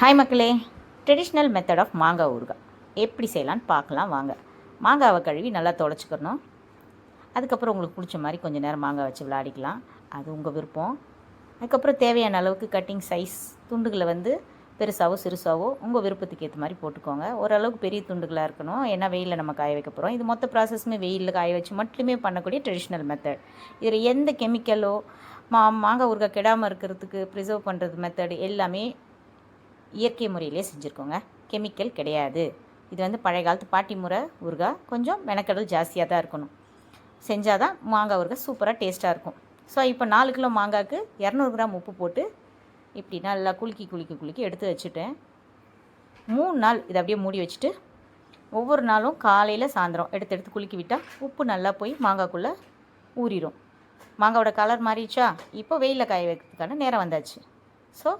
Hi மக்களே. Traditional method of மாங்காய் ஊறுகாய் எப்படி செய்யலான்னு பார்க்கலாம் வாங்க. மாங்காவை கழுவி நல்லா தொலைச்சிக்கிறணும் அதுக்கப்புறம் உங்களுக்கு பிடிச்ச மாதிரி கொஞ்சம் நேரம் மாங்காய் வச்சு விளையாடிக்கலாம். அது உங்கள் விருப்பம். அதுக்கப்புறம் தேவையான அளவுக்கு கட்டிங் சைஸ் துண்டுகளை வந்து பெருசாகவோ சிறுசாகவோ உங்கள் விருப்பத்துக்கு ஏற்ற மாதிரி போட்டுக்கோங்க. ஓரளவுக்கு பெரிய துண்டுகளாக இருக்கணும். ஏன்னா வெயிலில் நம்ம காய வைக்க போகிறோம் இது மொத்த ப்ராசஸுமே வெயிலில் காய வச்சு மட்டுமே பண்ணக்கூடிய ட்ரெடிஷ்னல் மெத்தட் இதில் எந்த கெமிக்கலோ மா மாங்காய் ஊறுகாய் கெடாமல் இருக்கிறதுக்கு ப்ரிசர்வ் பண்ணுறது மெத்தட் எல்லாமே இயற்கை முறையிலே செஞ்சுருக்கோங்க. கெமிக்கல் கிடையாது. இது வந்து பழைய காலத்து பாட்டி முறை ஊறுகாய் கொஞ்சம் மெனக்கடல் ஜாஸ்தியாக தான் இருக்கணும். செஞ்சால் தான் மாங்காய் ஊறுகாய் சூப்பராக டேஸ்ட்டாக இருக்கும். ஸோ இப்போ நாலு கிலோ மாங்காய்க்கு இரநூறு கிராம் உப்பு போட்டு இப்படி நல்லா குலுக்கி குலுக்கி குலுக்கி எடுத்து வச்சுட்டேன். மூணு நாள் இதை அப்படியே மூடி வச்சுட்டு ஒவ்வொரு நாளும் காலையில் சாயந்தரம் எடுத்து எடுத்து குலுக்கி விட்டால் உப்பு நல்லா போய் மாங்காய்க்குள்ளே ஊறிடும் மாங்காவோட கலர் மாறிடுச்சா? இப்போ வெயிலில் காய வைக்கிறதுக்கான நேரம் வந்தாச்சு. ஸோ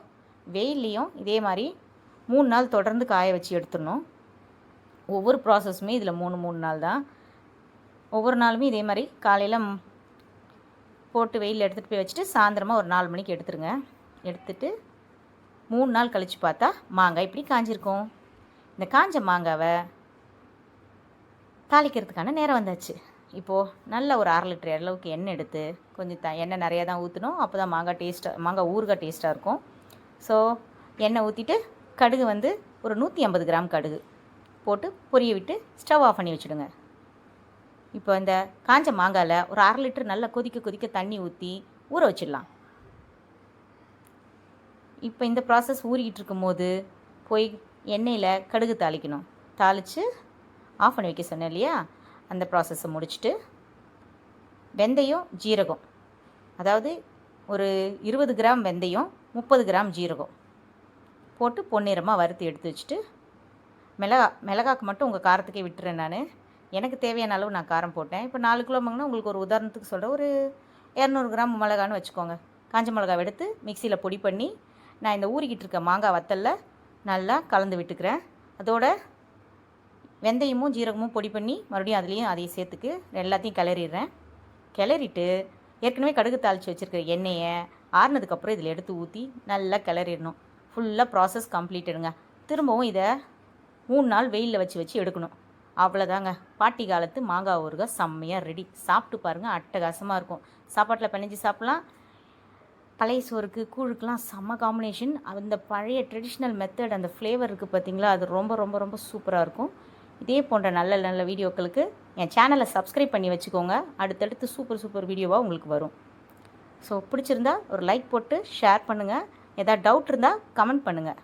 வெயில்லையும் இதே மாதிரி மூணு நாள் தொடர்ந்து காய வச்சு எடுத்துடணும். ஒவ்வொரு ப்ராசஸுமே இதில் மூணு மூணு நாள் தான். ஒவ்வொரு நாளுமே இதே மாதிரி காலையில் போட்டு வெயிலில் எடுத்துகிட்டு போய் வச்சுட்டு சாயந்தரமாக ஒரு நாலு மணிக்கு எடுத்துருங்க. எடுத்துட்டு மூணு நாள் கழித்து பார்த்தா மாங்காய் இப்படி காஞ்சிருக்கும். இந்த காஞ்ச மாங்காவை தாளிக்கிறதுக்கான நேரம் வந்தாச்சு. இப்போது நல்ல ஒரு அரை லிட்டர் அளவுக்கு எண்ணெய் எடுத்து கொஞ்சம் த எண்ணெய் நிறையா தான் ஊற்றணும் அப்போ தான் மாங்காய் டேஸ்ட்டாக மாங்காய் ஊறுகாய் டேஸ்ட்டாக இருக்கும். ஸோ எண்ணெய் ஊற்றிட்டு கடுகு வந்து ஒரு நூற்றி ஐம்பது கிராம் கடுகு போட்டு பொரிய விட்டு ஸ்டவ் ஆஃப் பண்ணி வச்சுடுங்க. இப்போ இந்த காஞ்ச மாங்காயில் ஒரு அரை லிட்டர் நல்லா கொதிக்க கொதிக்க தண்ணி ஊற்றி ஊற வச்சிடலாம். இப்போ இந்த ப்ராசஸ் ஊறிக்கிட்டு இருக்கும்போது போய் எண்ணெயில் கடுகு தாளிக்கணும். தாளித்து ஆஃப் பண்ணி வைக்க சொன்னேன் இல்லையா? அந்த ப்ராசஸை முடிச்சுட்டு வெந்தயம் ஜீரகம். அதாவது ஒரு இருபது கிராம் வெந்தயம் முப்பது கிராம் ஜீரகம் போட்டு பொன்னிறமாக வறுத்து எடுத்து வச்சுட்டு மிளகா மிளகாக்கு மட்டும் உங்கள் காரத்துக்கே விட்டுறேன் நான். எனக்கு தேவையான அளவு நான் காரம் போட்டேன். இப்போ நாலு கிலோ வாங்கினா உங்களுக்கு ஒரு உதாரணத்துக்கு சொல்கிறேன் ஒரு இரநூறு கிராம் மிளகான்னு வச்சுக்கோங்க. காஞ்ச மிளகாவை எடுத்து மிக்சியில் பொடி பண்ணி நான் இந்த ஊறிக்கிட்டு இருக்க மாங்காய் வத்தலில் நல்லா கலந்து விட்டுக்கிறேன். அதோட வெந்தயமும் ஜீரகமும் பொடி பண்ணி மறுபடியும் அதுலேயும் அதையும் சேர்த்துக்கு எல்லாத்தையும் கிளறிடுறேன். கிளறிட்டு ஏற்கனவே கடுகு தாளித்து வச்சுருக்கிற எண்ணெயை ஆறுனதுக்கப்புறம் இதில் எடுத்து ஊற்றி நல்லா கிளறிடணும். ஃபுல்லாக ப்ராசஸ் கம்ப்ளீட்டுங்க திரும்பவும் இதை மூணு நாள் வெயிலில் வச்சு வச்சு எடுக்கணும். அவ்வளோதாங்க பாட்டி காலத்து மாங்காய் ஊறுகாய் செம்மையாக ரெடி சாப்பிட்டு பாருங்கள் அட்டகாசமாக இருக்கும். சாப்பாட்டில் பிணைஞ்சு சாப்பிட்லாம். பழைய சோறுக்கு கூழுக்கெலாம் செம்ம காம்பினேஷன் அந்த பழைய ட்ரெடிஷ்னல் மெத்தட் அந்த ஃப்ளேவர் இருக்குது பார்த்தீங்களா அது ரொம்ப ரொம்ப ரொம்ப சூப்பராக இருக்கும். இதே போன்ற நல்ல நல்ல வீடியோக்களுக்கு என் சேனலை சப்ஸ்கிரைப் பண்ணி வச்சுக்கோங்க. அடுத்தடுத்து சூப்பர் சூப்பர் வீடியோவாக உங்களுக்கு வரும். ஸோ பிடிச்சிருந்தா ஒரு லைக் போட்டு ஷேர் பண்ணுங்கள் ஏதாவது டவுட் இருந்தால் கமெண்ட் பண்ணுங்கள்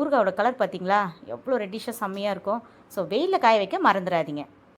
ஊறுகாவோட கலர் பார்த்தீங்களா? எவ்வளோ ரெட்டிஷாக செம்மையாக இருக்கும். ஸோ வெயிலில் காய வைக்க மறந்துடாதீங்க.